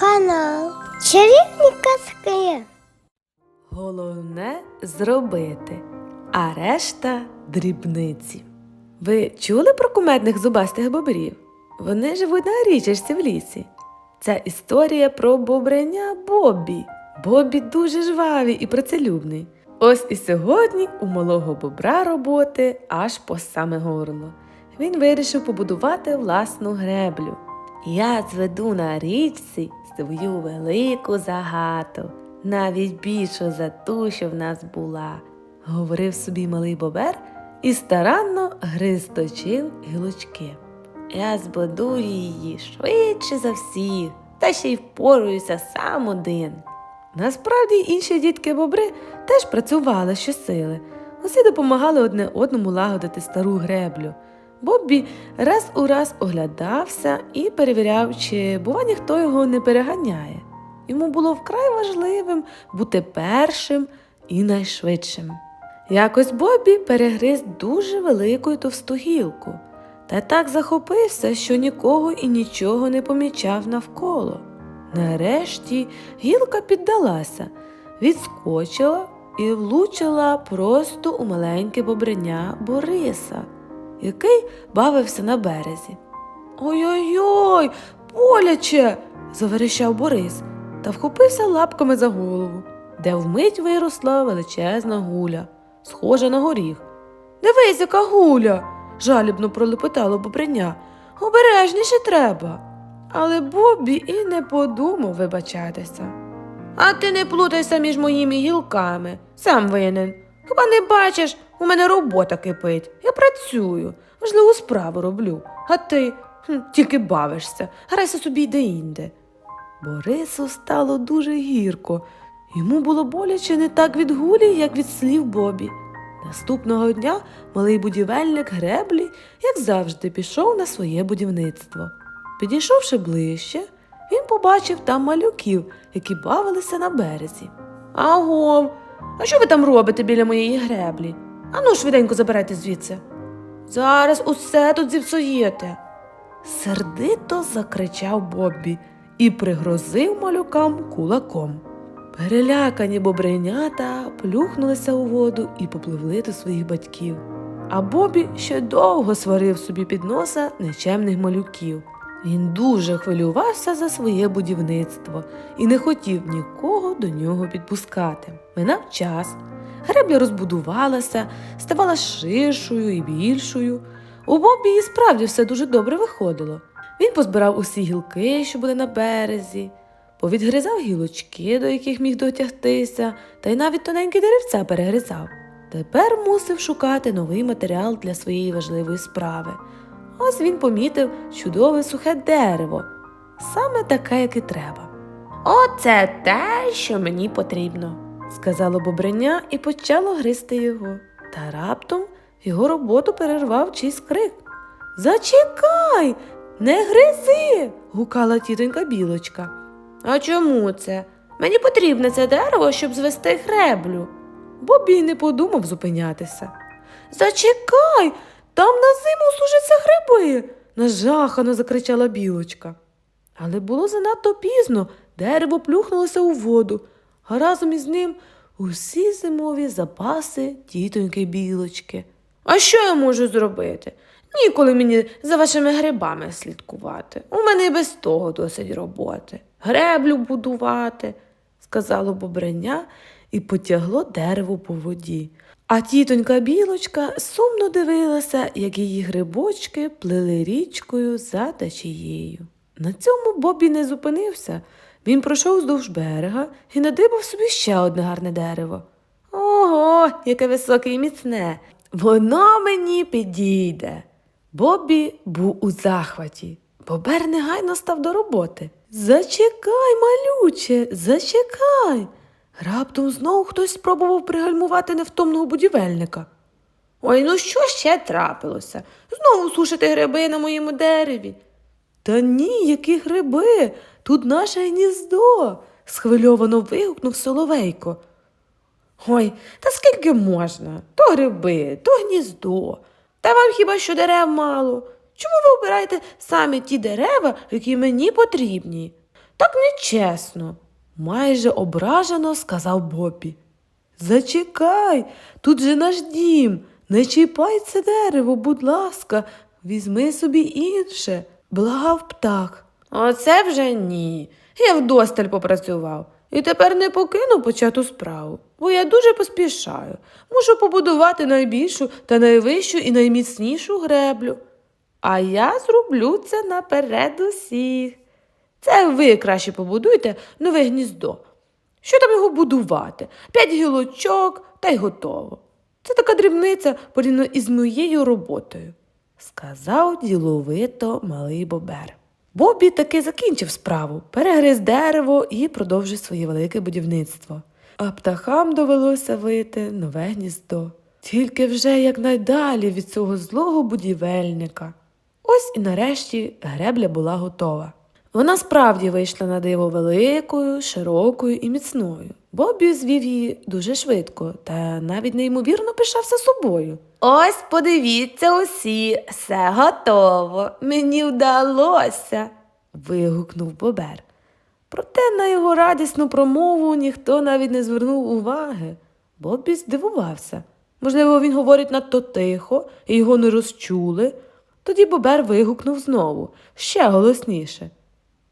Канал Чарівні казки. Головне зробити, а решта дрібниці. Ви чули про кумедних зубастих бобрів? Вони живуть на річечці в лісі. Ця історія про бобреня Бобі. Бобі дуже жвавий і працелюбний. Ось і сьогодні у малого бобра роботи аж по саме горло. Він вирішив побудувати власну греблю. Я зведу на річці свою велику загату, навіть більшу за ту, що в нас була, говорив собі малий бобер і старанно гриз точив гілочки. Я збудую її швидше за всіх, та ще й впораюся сам один. Насправді інші дітки бобри теж працювали щосили. Усі допомагали одне одному лагодити стару греблю. Боббі раз у раз оглядався і перевіряв, чи, бува, ніхто його не переганяє. Йому було вкрай важливим бути першим і найшвидшим. Якось Бобі перегриз дуже велику й товсту гілку, та так захопився, що нікого і нічого не помічав навколо. Нарешті гілка піддалася, відскочила і влучила просто у маленьке бобреня Бориса, який бавився на березі. Ой-ой-ой, боляче. заверещав Борис та вхопився лапками за голову, де вмить виросла величезна гуля, схожа на горіх. Дивись, яка гуля. жалібно пролепетало бобреня. Обережніше треба. Але Бобі і не подумав вибачатися. А ти не плутайся між моїми гілками, сам винен. Хіба не бачиш, у мене робота кипить. Я працюю, важливу справу роблю. А ти хм, тільки бавишся, грайся собі де-інде. Борису стало дуже гірко. Йому було боляче не так від гулі, як від слів Бобі. Наступного дня малий будівельник греблі, як завжди, пішов на своє будівництво. Підійшовши ближче, він побачив там малюків, які бавилися на березі. Агов, а що ви там робите біля моєї греблі? Ану, швиденько забирайте звідси. Зараз усе тут зіпсуєте. Сердито закричав Боббі і пригрозив малюкам кулаком. Перелякані бобренята плюхнулися у воду і попливли до своїх батьків. А Бобі ще довго сварив собі під носа нечемних малюків. Він дуже хвилювався за своє будівництво і не хотів нікого до нього підпускати. Минав час. Гребля розбудувалася, ставала ширшою і більшою. У Бобі і справді все дуже добре виходило. Він позбирав усі гілки, що були на березі, повідгризав гілочки, до яких міг дотягтися, та й навіть тоненькі деревця перегризав. Тепер мусив шукати новий матеріал для своєї важливої справи. Ось він помітив чудове сухе дерево, саме таке, як і треба. Оце те, що мені потрібно, сказало бобреня і почало гризти його. Та раптом його роботу перервав чийсь крик. Зачекай, не гризи. гукала тітонька білочка. А чому це? Мені потрібне це дерево, щоб звести греблю. Бобі й не подумав зупинятися. Зачекай, там на зиму сушаться гриби, нажахано закричала білочка. Але було занадто пізно, дерево плюхнулося у воду, а разом із ним усі зимові запаси тітоньки білочки. А що я можу зробити? Ніколи мені за вашими грибами слідкувати. У мене і без того досить роботи. Греблю будувати, сказало бобреня і потягло дерево по воді. А тітонька білочка сумно дивилася, як її грибочки плили річкою за течією. На цьому Бобі не зупинився. Він пройшов вздовж берега і надибав собі ще одне гарне дерево. Ого, яке високе і міцне. Воно мені підійде. Бобі був у захваті. Бобер негайно став до роботи. Зачекай, малюче, зачекай. Раптом знову хтось спробував пригальмувати невтомного будівельника. Ой, ну що ще трапилося? Знову сушити гриби на моєму дереві. Та ні, які гриби, тут наше гніздо, схвильовано вигукнув Соловейко. Ой, та скільки можна? То гриби, то гніздо. Та вам хіба що дерев мало? Чому ви обираєте саме ті дерева, які мені потрібні? Так нечесно, майже ображено сказав Бобі. Зачекай, тут же наш дім. Не чіпай це дерево, будь ласка, візьми собі інше, благав птах. Оце вже ні. Я вдосталь попрацював і тепер не покину почату справу, бо я дуже поспішаю. Мушу побудувати найбільшу та найвищу і найміцнішу греблю. А я зроблю це наперед усіх. Це ви краще побудуйте нове гніздо. Що там його будувати? П'ять гілочок та й готово. Це така дрібниця порівняно із моєю роботою, сказав діловито малий бобер. Бобі таки закінчив справу, перегриз дерево і продовжив своє велике будівництво. А птахам довелося вити нове гніздо, тільки вже якнайдалі від цього злого будівельника. Ось і нарешті гребля була готова. Вона справді вийшла на диво великою, широкою і міцною. Бобі звів її дуже швидко та навіть неймовірно пишався собою. Ось подивіться усі, все готово. Мені вдалося. вигукнув Бобер. Проте на його радісну промову ніхто навіть не звернув уваги. Бобі здивувався. Можливо, він говорить надто тихо і його не розчули. Тоді Бобер вигукнув знову, ще голосніше.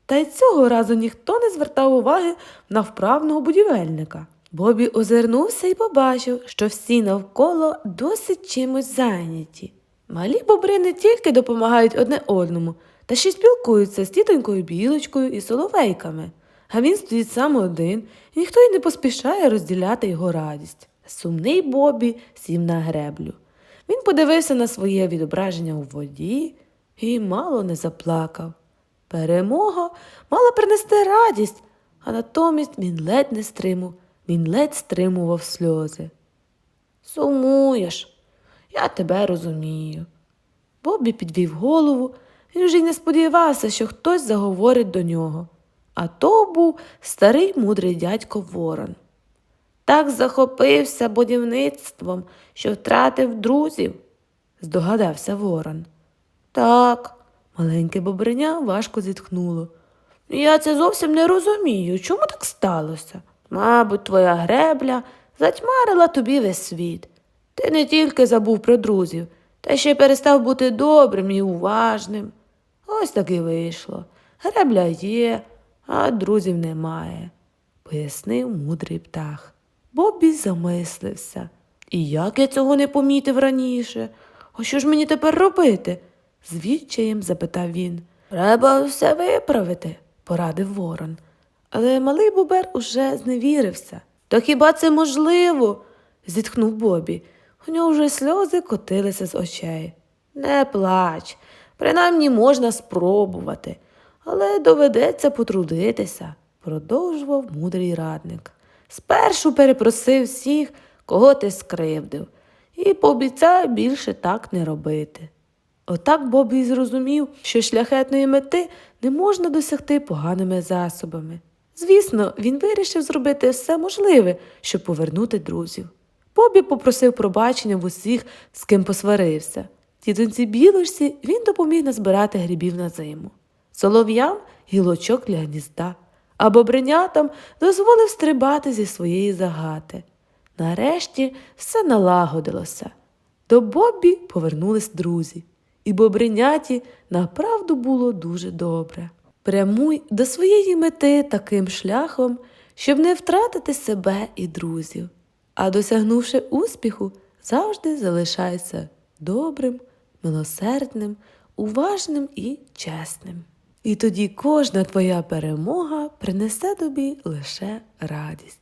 Та й цього разу ніхто не звертав уваги на вправного будівельника. Бобі озирнувся і побачив, що всі навколо досить чимось зайняті. Малі бобри не тільки допомагають одне одному, та ще спілкуються з тітонькою білочкою і соловейками. А він стоїть сам один, і ніхто й не поспішає розділяти його радість. Сумний Бобі сів на греблю. Він подивився на своє відображення у воді і мало не заплакав. Перемога мала принести радість, а натомість він ледь не стримав, він ледь стримував сльози. Сумуєш, я тебе розумію. Бобі підвів голову, він вже й не сподівався, що хтось заговорить до нього. А то був старий мудрий дядько Ворон. Так захопився будівництвом, що втратив друзів, здогадався Ворон. Так, маленьке бобриня важко зітхнуло. Я це зовсім не розумію. Чому так сталося? Мабуть, твоя гребля затьмарила тобі весь світ. Ти не тільки забув про друзів, та ще перестав бути добрим і уважним. Ось так і вийшло. Гребля є, а друзів немає, пояснив мудрий птах. Бобі замислився. І як я цього не помітив раніше? А що ж мені тепер робити? З відчаєм запитав він. Треба все виправити, порадив ворон. Але малий бубер уже зневірився. То хіба це можливо? зітхнув Бобі. У нього вже сльози котилися з очей. Не плач, принаймні можна спробувати, але доведеться потрудитися, продовжував мудрий радник. Спершу перепросив всіх, кого ти скривдив, і пообіцяв більше так не робити. Отак Бобі зрозумів, що шляхетної мети не можна досягти поганими засобами. Звісно, він вирішив зробити все можливе, щоб повернути друзів. Бобі попросив пробачення в усіх, з ким посварився. Тітонці білочці він допоміг назбирати грибів на зиму, солов'ям гілочок для гнізда, а бобринятам дозволив стрибати зі своєї загати. Нарешті все налагодилося. До Бобі повернулись друзі, і бобриняті направду було дуже добре. Прямуй до своєї мети таким шляхом, щоб не втратити себе і друзів, а досягнувши успіху, завжди залишайся добрим, милосердним, уважним і чесним. І тоді кожна твоя перемога принесе тобі лише радість.